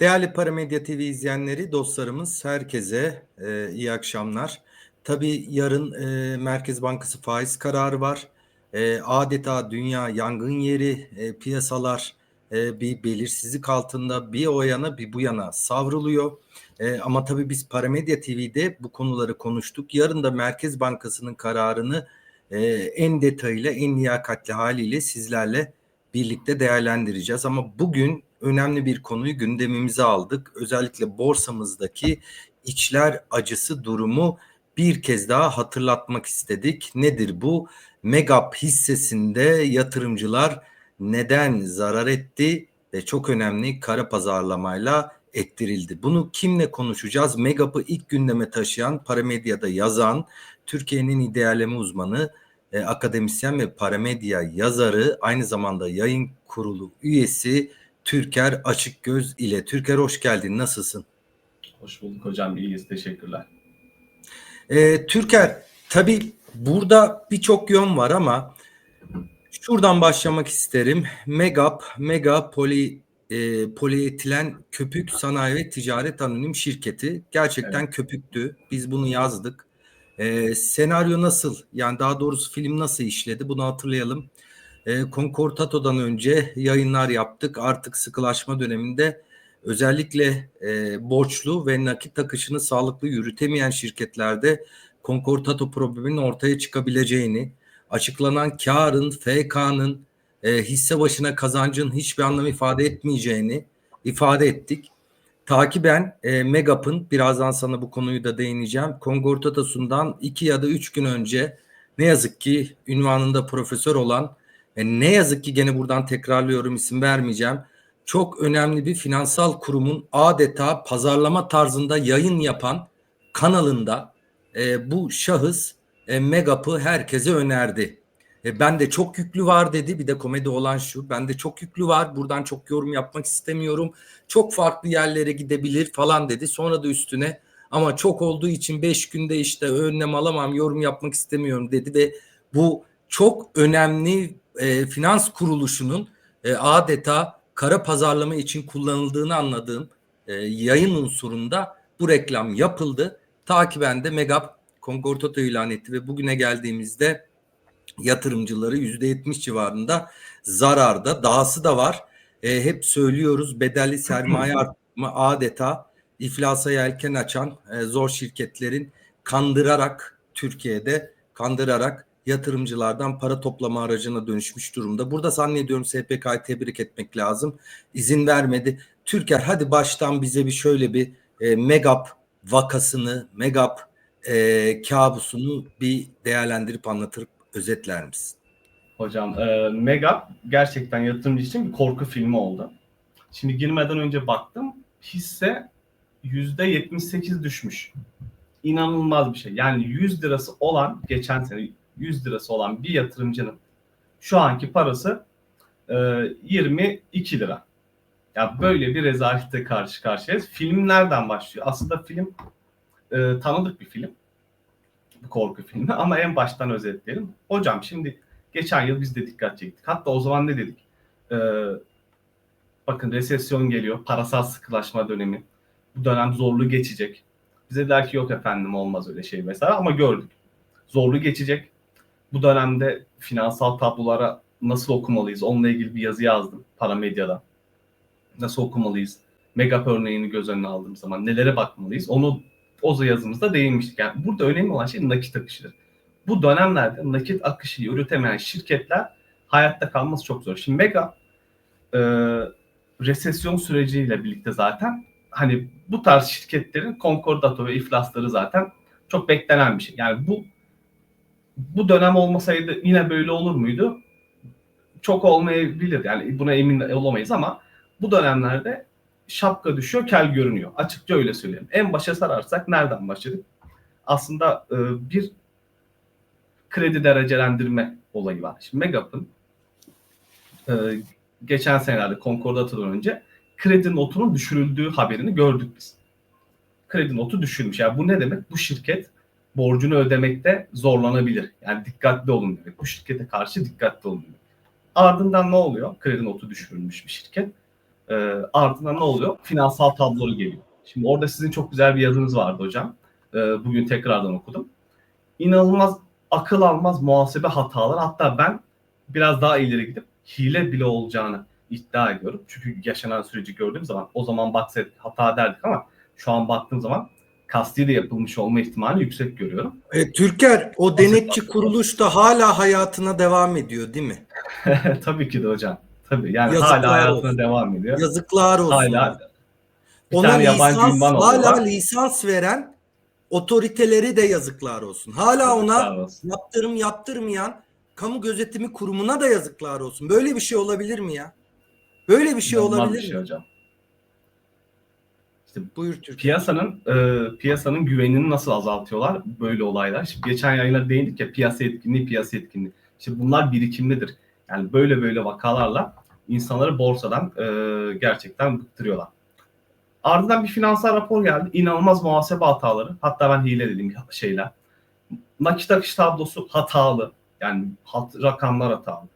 Değerli Paramedya TV izleyenleri, dostlarımız herkese e, iyi akşamlar. Tabii yarın e, Merkez Bankası faiz kararı var. E, adeta dünya yangın yeri, e, piyasalar e, bir belirsizlik altında bir o yana bir bu yana savruluyor. E, ama tabii biz Paramedya TV'de bu konuları konuştuk. Yarın da Merkez Bankası'nın kararını e, en detayıyla, en liyakatli haliyle sizlerle birlikte değerlendireceğiz. Ama bugün önemli bir konuyu gündemimize aldık. Özellikle borsamızdaki içler acısı durumu bir kez daha hatırlatmak istedik. Nedir bu? Megap hissesinde yatırımcılar neden zarar etti ve çok önemli kara pazarlamayla ettirildi. Bunu kimle konuşacağız? Megap'ı ilk gündeme taşıyan, Paramedya'da yazan, Türkiye'nin idealeme uzmanı, e, akademisyen ve Paramedya yazarı, aynı zamanda yayın kurulu üyesi Türker Açıkgöz ile. Türker hoş geldin. Nasılsın? Hoş bulduk hocam. İyiyiz. Teşekkürler. Ee, Türker tabi burada birçok yön var ama şuradan başlamak isterim. Megap, Mega Poli e, Polietilen Köpük Sanayi ve Ticaret Anonim Şirketi gerçekten Evet. köpüktü. Biz bunu yazdık. E, senaryo nasıl? Yani daha doğrusu film nasıl işledi? Bunu hatırlayalım. E, Concordato'dan önce yayınlar yaptık. Artık sıkılaşma döneminde özellikle e, borçlu ve nakit akışını sağlıklı yürütemeyen şirketlerde Concordato probleminin ortaya çıkabileceğini, açıklanan karın, FK'nın e, hisse başına kazancın hiçbir anlam ifade etmeyeceğini ifade ettik. Takiben e, Megap'ın birazdan sana bu konuyu da değineceğim. Kongortatasu'ndan iki ya da üç gün önce ne yazık ki ünvanında profesör olan ve ne yazık ki gene buradan tekrarlıyorum isim vermeyeceğim. Çok önemli bir finansal kurumun adeta pazarlama tarzında yayın yapan kanalında e, bu şahıs e, Megap'ı herkese önerdi. E, ben de çok yüklü var dedi. Bir de komedi olan şu. Ben de çok yüklü var. Buradan çok yorum yapmak istemiyorum. Çok farklı yerlere gidebilir falan dedi. Sonra da üstüne ama çok olduğu için 5 günde işte önlem alamam, yorum yapmak istemiyorum dedi ve bu çok önemli e, finans kuruluşunun e, adeta kara pazarlama için kullanıldığını anladığım e, yayın unsurunda bu reklam yapıldı. Takiben de Megap Concordato ilan etti ve bugüne geldiğimizde yatırımcıları yüzde yetmiş civarında zararda. Dahası da var. E, hep söylüyoruz bedelli sermaye arttırma adeta iflasa yelken açan e, zor şirketlerin kandırarak Türkiye'de kandırarak yatırımcılardan para toplama aracına dönüşmüş durumda. Burada zannediyorum SPK'yı tebrik etmek lazım. İzin vermedi. Türker hadi baştan bize bir şöyle bir e, Megap vakasını, Megap e, kabusunu bir değerlendirip anlatırıp özetler misin? Hocam e, Mega gerçekten yatırımcı için bir korku filmi oldu. Şimdi girmeden önce baktım hisse %78 düşmüş. İnanılmaz bir şey. Yani 100 lirası olan geçen sene 100 lirası olan bir yatırımcının şu anki parası e, 22 lira. Ya böyle bir rezalette karşı karşıyayız. Film nereden başlıyor? Aslında film e, tanıdık bir film. Bir korku filmi ama en baştan özetleyelim. Hocam şimdi geçen yıl biz de dikkat çektik. Hatta o zaman ne dedik? E, bakın resesyon geliyor, parasal sıkılaşma dönemi. Bu dönem zorlu geçecek. Bize dediler ki yok efendim olmaz öyle şey vesaire ama gördük. Zorlu geçecek. Bu dönemde finansal tablolara nasıl okumalıyız? Onunla ilgili bir yazı yazdım para medyada. Nasıl okumalıyız? Megap örneğini göz önüne aldığım zaman nelere bakmalıyız? Onu o yazımızda değinmiştik. Yani burada önemli olan şey nakit akışıdır. Bu dönemlerde nakit akışı yürütemeyen şirketler hayatta kalması çok zor. Şimdi Mega e, resesyon süreciyle birlikte zaten hani bu tarz şirketlerin konkordato ve iflasları zaten çok beklenen bir şey. Yani bu bu dönem olmasaydı yine böyle olur muydu? Çok olmayabilir. Yani buna emin olamayız ama bu dönemlerde şapka düşüyor, kel görünüyor. Açıkça öyle söyleyeyim. En başa sararsak nereden başladık? Aslında e, bir kredi derecelendirme olayı var. Şimdi Megap'ın e, geçen senelerde Concordato'dan önce kredi notunun düşürüldüğü haberini gördük biz. Kredi notu düşürmüş. Yani bu ne demek? Bu şirket borcunu ödemekte zorlanabilir. Yani dikkatli olun demek. Bu şirkete karşı dikkatli olun demek. Ardından ne oluyor? Kredi notu düşürülmüş bir şirket. Ee, ardından ne oluyor? Finansal tabloları geliyor. Şimdi orada sizin çok güzel bir yazınız vardı hocam. Ee, bugün tekrardan okudum. İnanılmaz akıl almaz muhasebe hataları. Hatta ben biraz daha ileri gidip hile bile olacağını iddia ediyorum. Çünkü yaşanan süreci gördüğüm zaman o zaman baksaydık hata derdik ama şu an baktığım zaman kasti de yapılmış olma ihtimali yüksek görüyorum. E, Türker o denetçi kuruluş da hala hayatına devam ediyor değil mi? Tabii ki de hocam. Tabii yani Yazıklar hala hayatına olsun. devam ediyor. Yazıklar olsun. Hala bir Ona tane lisans, hala alıyorlar. lisans veren otoriteleri de yazıklar olsun. Hala ona olsun. yaptırım yaptırmayan kamu gözetimi kurumuna da yazıklar olsun. Böyle bir şey olabilir mi ya? Böyle bir şey İnanılmaz olabilir bir mi? şey hocam. İşte Buyur Türker. piyasanın e, piyasanın güvenini nasıl azaltıyorlar böyle olaylar. Şimdi geçen yayına değindik ya piyasa etkinliği, piyasa etkinliği. İşte bunlar birikimlidir. Yani böyle böyle vakalarla insanları borsadan e, gerçekten bıktırıyorlar. Ardından bir finansal rapor geldi. İnanılmaz muhasebe hataları. Hatta ben hile dediğim şeyler. Nakit akış tablosu hatalı. Yani hat, rakamlar hatalı.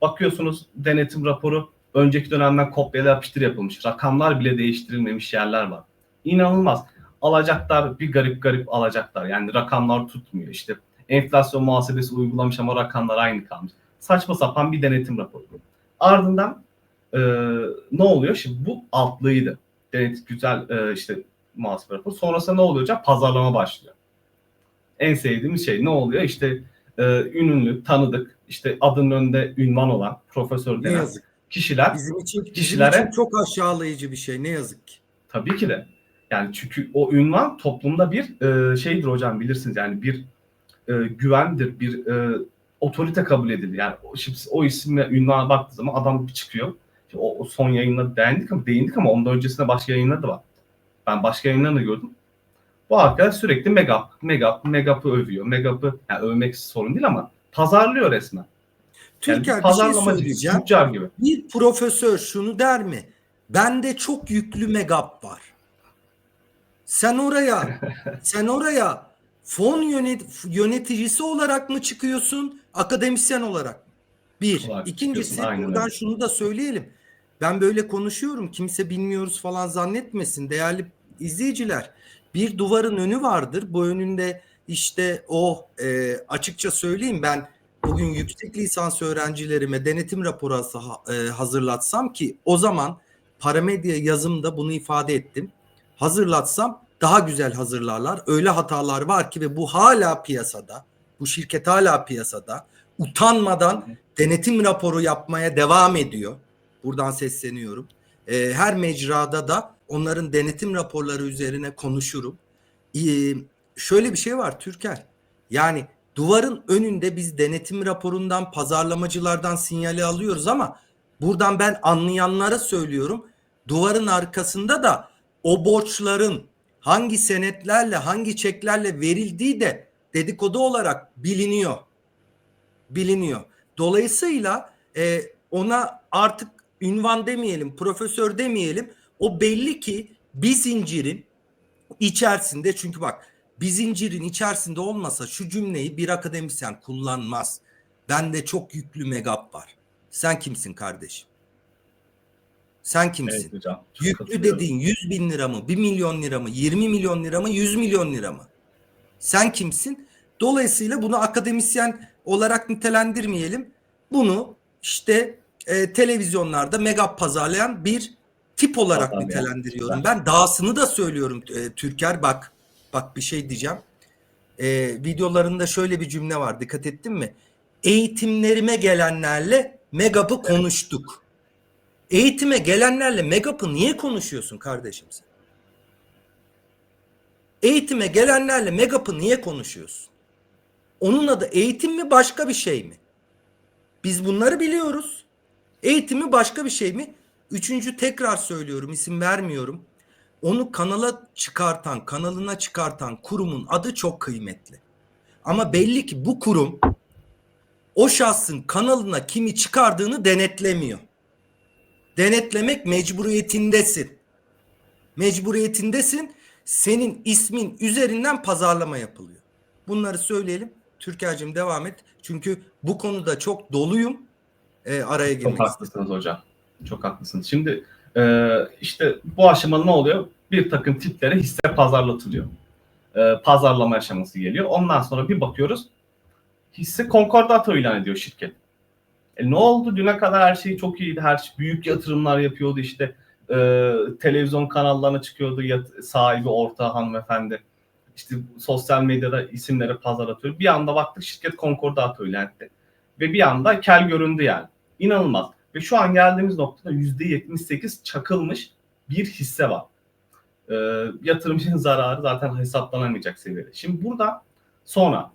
Bakıyorsunuz denetim raporu önceki dönemden kopyala yapıştır yapılmış. Rakamlar bile değiştirilmemiş yerler var. İnanılmaz. Alacaklar bir garip garip alacaklar. Yani rakamlar tutmuyor. İşte enflasyon muhasebesi uygulamış ama rakamlar aynı kalmış. Saçma sapan bir denetim raporu. Ardından e, ne oluyor? Şimdi bu altlıydı. Denetim güzel e, işte muhasebe raporu. Sonrasında ne oluyor hocam? Pazarlama başlıyor. En sevdiğimiz şey ne oluyor? İşte e, ünlü, tanıdık, işte adının önünde ünvan olan profesör Ne denen yazık. Kişiler Bizim için, bizim Kişilere- için çok aşağılayıcı bir şey. Ne yazık ki. Tabii ki de. Yani çünkü o ünvan toplumda bir e, şeydir hocam bilirsiniz yani bir e, güvendir, bir e, otorite kabul edilir. Yani o, şimdi o isimle ünvana baktığı zaman adam bir çıkıyor. İşte o, o son yayında değindik ama değindik ama ondan öncesinde başka yayınlar da var. Ben başka yayınlarını da gördüm. Bu arkadaş sürekli Megap, Megap, Megap'ı övüyor. Megap'ı yani övmek sorun değil ama pazarlıyor resmen. Yani Türker bir şey söyleyeceğim. gibi. Bir profesör şunu der mi? Bende çok yüklü megap var. Sen oraya, sen oraya fon yönet, yöneticisi olarak mı çıkıyorsun, akademisyen olarak mı? Bir. Olarak İkincisi buradan öyle. şunu da söyleyelim. Ben böyle konuşuyorum. Kimse bilmiyoruz falan zannetmesin. Değerli izleyiciler. Bir duvarın önü vardır. Bu önünde işte o e, açıkça söyleyeyim ben bugün yüksek lisans öğrencilerime denetim raporu e, hazırlatsam ki o zaman paramedya yazımda bunu ifade ettim. Hazırlatsam daha güzel hazırlarlar. Öyle hatalar var ki ve bu hala piyasada. Bu şirket hala piyasada. Utanmadan denetim raporu yapmaya devam ediyor. Buradan sesleniyorum. E, her mecrada da onların denetim raporları üzerine konuşurum. Şöyle bir şey var Türker. Yani duvarın önünde biz denetim raporundan, pazarlamacılardan sinyali alıyoruz ama buradan ben anlayanlara söylüyorum. Duvarın arkasında da o borçların hangi senetlerle, hangi çeklerle verildiği de dedikodu olarak biliniyor. Biliniyor. Dolayısıyla e, ona artık ünvan demeyelim, profesör demeyelim. O belli ki bir zincirin içerisinde çünkü bak bir zincirin içerisinde olmasa şu cümleyi bir akademisyen kullanmaz. Bende çok yüklü megap var. Sen kimsin kardeşim? Sen kimsin? Evet hocam. Yüklü dediğin 100 bin lira mı? 1 milyon lira mı? 20 milyon lira mı? 100 milyon lira mı? Sen kimsin? Dolayısıyla bunu akademisyen olarak nitelendirmeyelim. Bunu işte e, televizyonlarda megap pazarlayan bir tip olarak Pazarlayan. nitelendiriyorum. Ben dahasını da söylüyorum e, Türker bak. Bak bir şey diyeceğim. E, videolarında şöyle bir cümle var. Dikkat ettin mi? Eğitimlerime gelenlerle megapı konuştuk. Eğitime gelenlerle megapı niye konuşuyorsun kardeşim sen? Eğitime gelenlerle megapı niye konuşuyorsun? Onun adı eğitim mi başka bir şey mi? Biz bunları biliyoruz. Eğitim mi başka bir şey mi? Üçüncü tekrar söylüyorum isim vermiyorum. Onu kanala çıkartan, kanalına çıkartan kurumun adı çok kıymetli. Ama belli ki bu kurum o şahsın kanalına kimi çıkardığını denetlemiyor. Denetlemek mecburiyetindesin. Mecburiyetindesin. Senin ismin üzerinden pazarlama yapılıyor. Bunları söyleyelim. Türker'cim devam et. Çünkü bu konuda çok doluyum. Ee, araya girmek Çok istedim. haklısınız hocam. Çok haklısınız. Şimdi Ee, işte bu aşamada ne oluyor? Bir takım tiplere hisse pazarlatılıyor. Ee, pazarlama aşaması geliyor. Ondan sonra bir bakıyoruz hisse konkordato ilan ediyor şirket. E ne oldu? Düne kadar her şey çok iyiydi. Her şey, büyük yatırımlar yapıyordu işte. e, televizyon kanallarına çıkıyordu yat- sahibi ortağı hanımefendi. İşte sosyal medyada isimlere pazar atıyor. Bir anda baktık şirket konkordato ilan etti. Ve bir anda kel göründü yani. İnanılmaz. Ve şu an geldiğimiz noktada %78 çakılmış bir hisse var. E, yatırımcının zararı zaten hesaplanamayacak seviyede. Şimdi burada sonra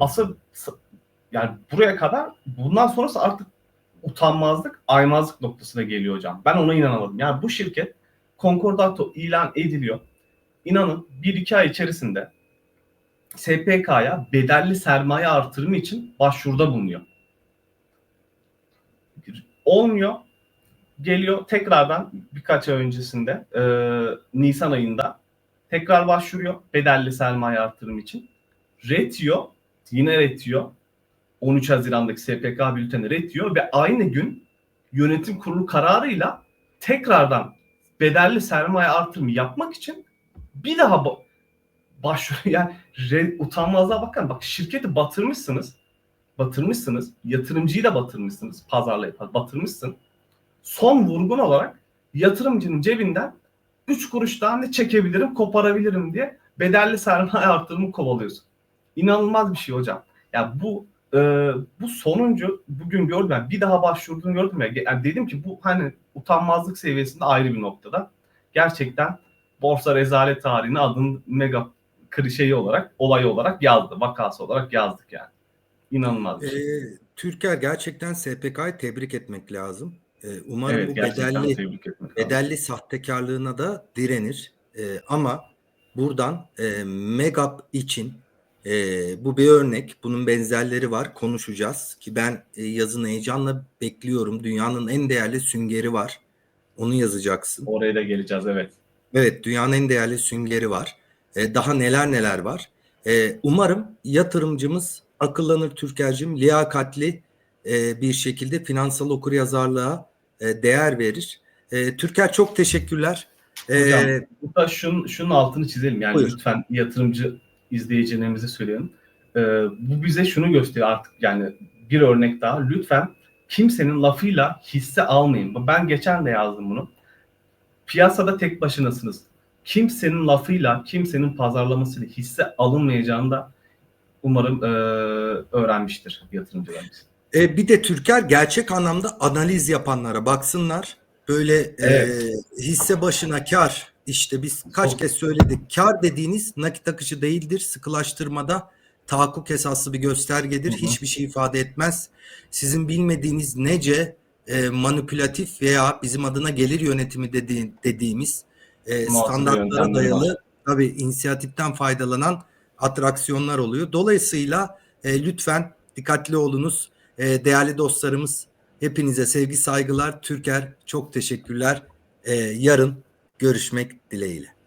asıl yani buraya kadar bundan sonrası artık utanmazlık, aymazlık noktasına geliyor hocam. Ben ona inanamadım. Yani bu şirket Concordato ilan ediliyor. İnanın 1-2 ay içerisinde SPK'ya bedelli sermaye artırımı için başvuruda bulunuyor. Olmuyor. Geliyor tekrardan birkaç ay öncesinde e, Nisan ayında tekrar başvuruyor bedelli sermaye artırımı için. Ret yiyor. Yine ret yiyor. 13 Haziran'daki SPK bülteni ret yiyor ve aynı gün yönetim kurulu kararıyla tekrardan bedelli sermaye artırımı yapmak için bir daha ba- başvuru yani re, utanmazlığa bakın bak şirketi batırmışsınız batırmışsınız yatırımcıyı da batırmışsınız pazarlayıp batırmışsın son vurgun olarak yatırımcının cebinden 3 kuruş daha ne çekebilirim koparabilirim diye bedelli sermaye artırımı kovalıyorsun. İnanılmaz bir şey hocam. Ya bu e, bu sonuncu bugün gördüm yani bir daha başvurduğunu gördüm ya yani dedim ki bu hani utanmazlık seviyesinde ayrı bir noktada. Gerçekten borsa rezalet tarihine adın mega şeyi olarak olay olarak yazdı. Vakası olarak yazdık yani. İnanılmaz. Ee, Türker gerçekten SPK'yı tebrik etmek lazım. Ee, umarım evet bu bedelli bedelli sahtekarlığına da direnir. Ee, ama buradan e, Megap için e, bu bir örnek. Bunun benzerleri var. Konuşacağız ki ben e, yazın heyecanla bekliyorum. Dünyanın en değerli süngeri var. Onu yazacaksın. Oraya da geleceğiz evet. Evet, dünyanın en değerli süngeri var. E, daha neler neler var. E, umarım yatırımcımız akıllanır Türker'cim, liyakatli e, bir şekilde finansal okuryazarlığa e, değer verir. E, Türker çok teşekkürler. E, Hocam burada şunun, şunun altını çizelim. Yani Buyur. lütfen yatırımcı izleyicilerimize söyleyelim. Ee, bu bize şunu gösteriyor artık yani bir örnek daha. Lütfen kimsenin lafıyla hisse almayın. Ben geçen de yazdım bunu. Piyasada tek başınasınız. Kimsenin lafıyla, kimsenin pazarlamasıyla hisse alınmayacağını da umarım e, öğrenmiştir yatırımcılarımız. E, bir de Türker gerçek anlamda analiz yapanlara baksınlar. Böyle e, Evet. hisse başına kar işte biz kaç kez söyledik. Kar dediğiniz nakit akışı değildir. Sıkılaştırmada tahakkuk esaslı bir göstergedir. Hı hı. Hiçbir şey ifade etmez. Sizin bilmediğiniz nece e, manipülatif veya bizim adına gelir yönetimi dedi, dediğimiz e, standartlara dayalı tabii inisiyatiften faydalan atraksiyonlar oluyor. Dolayısıyla e, lütfen dikkatli olunuz. E, değerli dostlarımız hepinize sevgi saygılar. Türker çok teşekkürler. E, yarın görüşmek dileğiyle.